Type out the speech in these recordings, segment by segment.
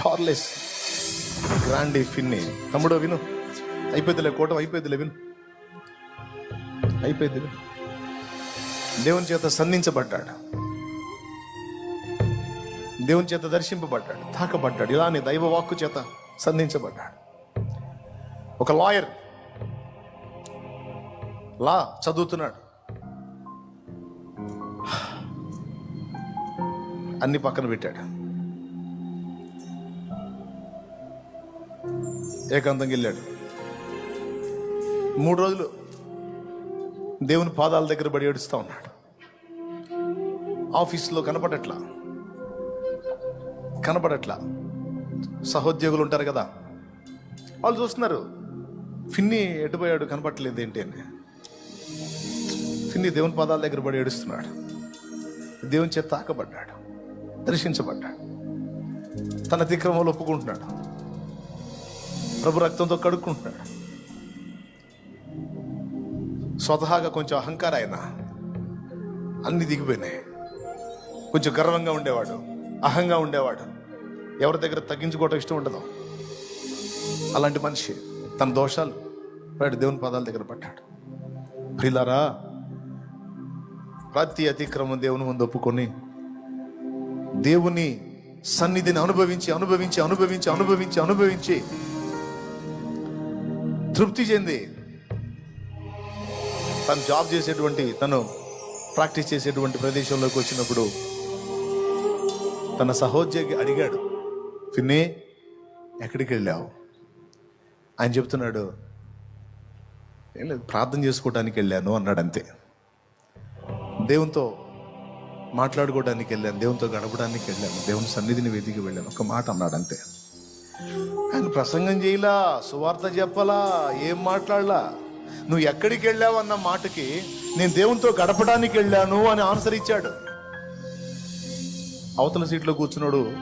Charles గ్రాండీ ఫిన్ని తమ్ముడు విను. అయిపోయిందిలే కోటం అయిపోయిందిలే విను. అయిపోయింది దేవుని చేత సంధించబడ్డాడు. దేవుని చేత దర్శింపబడ్డాడు తాకబడ్డాడు. ఇలానే దైవ వాక్కు చేత సంధించబడ్డాడు. ఒక లాయర్ లా చదువుతున్నాడు. అన్ని పక్కన పెట్టాడు. ఏకాంతంగా వెళ్ళాడు మూడు రోజులు దేవుని పాదాల దగ్గర పడి ఏడుస్తూ ఉన్నాడు. ఆఫీస్లో కనపడట్లా. కనపడట్లా. సహోద్యోగులు ఉంటారు కదా. వాళ్ళు చూస్తున్నారు ఫిన్ని ఎటుపోయాడు? కనపడట్లేదు ఏంటి? అని. ఫిన్ని దేవుని పాదాల దగ్గర పడి ఏడుస్తున్నాడు. దేవుని చేత తాకబడ్డాడు. దర్శించబడ్డాడు. తన అతిక్రమంలో ఒప్పుకుంటున్నాడు. ప్రభు రక్తంతో కడుక్కుంటున్నాడు. స్వతహాగా కొంచెం అహంకారం ఆయన అన్ని దిగిపోయినాయి. కొంచెం గర్వంగా ఉండేవాడు అహంగా ఉండేవాడు. ఎవరి దగ్గర తగ్గించుకోవటం ఇష్టం ఉండదు. అలాంటి మనిషి తన దోషాలు వాడు దేవుని పాదాల దగ్గర పడ్డాడు ప్రిలారా ప్రతి అతిక్రమం దేవుని ముందు ఒప్పుకొని దేవుని సన్నిధిని అనుభవించి అనుభవించి అనుభవించి అనుభవించి అనుభవించి తృప్తి చెంది తను జాబ్ చేసేటువంటి తను ప్రాక్టీస్ చేసేటువంటి ప్రదేశంలోకి వచ్చినప్పుడు తన సహోద్యోగి అడిగాడు ఫిన్నే ఎక్కడికి వెళ్ళావు? ఆయన చెప్తున్నాడు ఏం లేదు ప్రార్థన చేసుకోవడానికి వెళ్ళాను అన్నాడు అంతే. దేవునితో మాట్లాడుకోవడానికి వెళ్ళాను దేవునితో గడపడానికి వెళ్ళాను దేవుని సన్నిధిని వెతికి వెళ్ళాను ఒక మాట అన్నాడు అంతే. ఆయన ప్రసంగం చేయలా సువార్త చెప్పలా ఏం మాట్లాడలా? నువ్వు ఎక్కడికి వెళ్ళావు అన్న మాటకి నేను దేవునితో గడపడానికి వెళ్ళాను అని ఆన్సర్ ఇచ్చాడు. అవతల సీట్లో కూర్చున్నాడు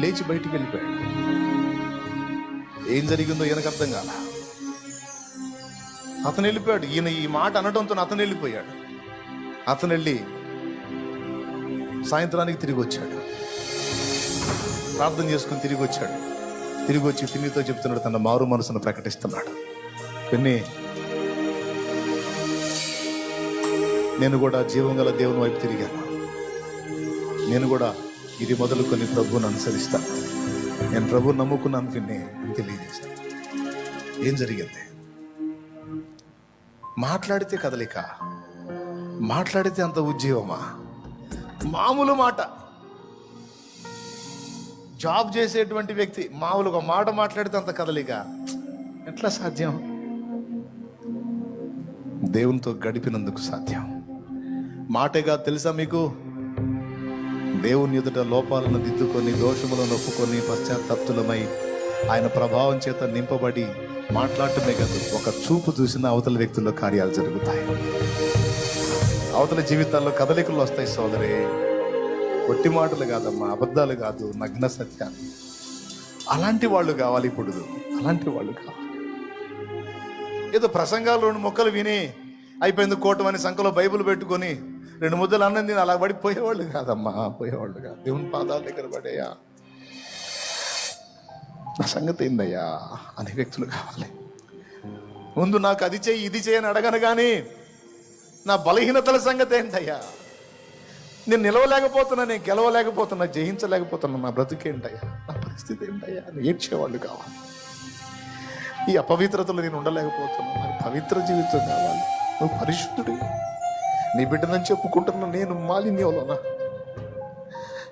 లేచి బయటికి వెళ్ళిపోయాడు. ఏం జరిగిందో ఈయనకు అర్థం కాల. అతను వెళ్ళిపోయాడు. ఈయన ఈ మాట అనడంతో అతను వెళ్ళిపోయాడు. అతను వెళ్ళి సాయంత్రానికి తిరిగి వచ్చాడు. ప్రార్థన చేసుకుని తిరిగి వచ్చాడు. తిరిగి వచ్చి పిన్నితో చెప్తున్నాడు తన మారు మనసును ప్రకటిస్తున్నాడు. పిన్ని నేను కూడా జీవం గల దేవుని వైపు తిరిగాను. నేను కూడా ఇది మొదలుకొని ప్రభువుని అనుసరిస్తాను. నేను ప్రభు నమ్ముకున్నాను పిన్ని అని ఏం జరిగింది? మాట్లాడితే కదలిక మాట్లాడితే అంత ఉద్యోగమా మామూలు మాట. జాబ్ చేసేటువంటి వ్యక్తి మామూలుగా ఒక మాట మాట్లాడితే అంత కదలిక. ఎట్లా సాధ్యం? దేవునితో గడిపినందుకు సాధ్యం. మాటగా తెలుసా మీకు? దేవుని ఎదుట లోపాలను దిద్దుకొని దోషములను ఒప్పుకొని పశ్చాత్తప్తులమై ఆయన ప్రభావం చేత నింపబడి మాట్లాడటమే కాదు ఒక చూపు చూసిన అవతల వ్యక్తుల్లో కార్యాలు జరుగుతాయి. అవతల జీవితాల్లో కదలికలు వస్తాయి సోదరే. ఒట్టి మాటలు కాదమ్మా అబద్ధాలు కాదు నగ్న సత్యాలు. అలాంటి వాళ్ళు కావాలి ఇప్పుడు. అలాంటి వాళ్ళు కావాలి. ఏదో ప్రసంగాలు రెండు మొక్కలు విని అయిపోయింది కోటమని సంఖలో బైబిల్ పెట్టుకొని రెండు ముద్దలు అన్నం తిని అలా పడి పోయేవాళ్ళు కాదమ్మా పోయేవాళ్ళు కాదు. దేవుని పాదాల దగ్గర పడేయా. నా సంగతి ఏందయ్యా? అనే వ్యక్తులు కావాలి. ముందు నాకు అది చేయి ఇది చేయని అడగను కానీ నా బలహీనతల సంగతి ఏంటయ్యా నేను నిలవలేకపోతున్నా నేను గెలవలేకపోతున్నా జయించలేకపోతున్నా నా బ్రతుకేంటయ్యా నా పరిస్థితి ఏంటయ్యా? అని ఏడ్చేవాళ్ళు కావాలి. ఈ అపవిత్రతలో నేను ఉండలేకపోతున్నా నాకు పవిత్ర జీవితం కావాలి. నువ్వు పరిశుద్ధుడి. నీ బిడ్డనని చెప్పుకుంటున్నా నేను మాలిన్యంలోనా?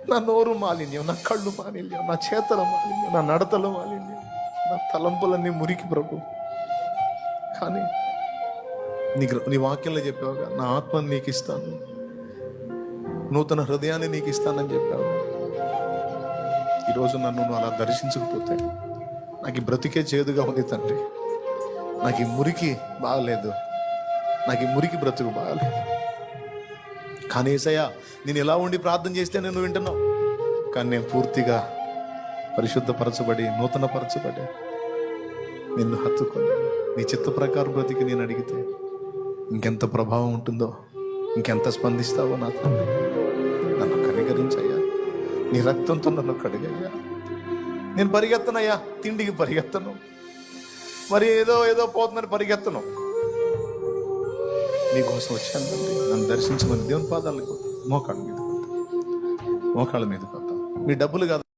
నా నోరు మాలిన్యం నా కళ్ళు మాలిన్యం నా చేతల మాలిన్యం నా నడతల మాలిన్యం నా తలంపులన్నీ మురికి ప్రభు. కానీ నీకు నీ వాక్యంలో చెప్పావుగా నా ఆత్మను నీకు ఇస్తాను నూతన హృదయాన్ని నీకు ఇస్తానని చెప్పావు. ఈరోజు నన్ను నువ్వు అలా దర్శించకపోతే నాకు ఈ బ్రతికే చేదుగా ఉంది తండ్రి. నాకు ఈ మురికి బాగలేదు. నాకు ఈ మురికి బ్రతుకు బాగలేదు. కానీ ఏసయ్యా నేను ఎలా ఉండి ప్రార్థన చేస్తే నేను వింటున్నావు? కానీ నేను పూర్తిగా పరిశుద్ధపరచబడి నూతనపరచబడి నిన్ను హత్తుకొని నీ చిత్త ప్రకారం బ్రతికి నేను అడిగితే ఇంకెంత ప్రభావం ఉంటుందో ఇంకెంత స్పందిస్తావో నా తండ్రి. నీ రక్తంతో నన్ను కడిగయ్యా. నేను పరిగెత్తనయ్యా. తిండికి పరిగెత్తను. మరి ఏదో ఏదో పోతుందని పరిగెత్తను. నీకోసం వచ్చాను తండ్రి. నన్ను దర్శించమని దేవుని పాదాలకు మోకాళ్ళ మీద మోకాళ్ళ మీద కొత్త మీ డబ్బులు కాదు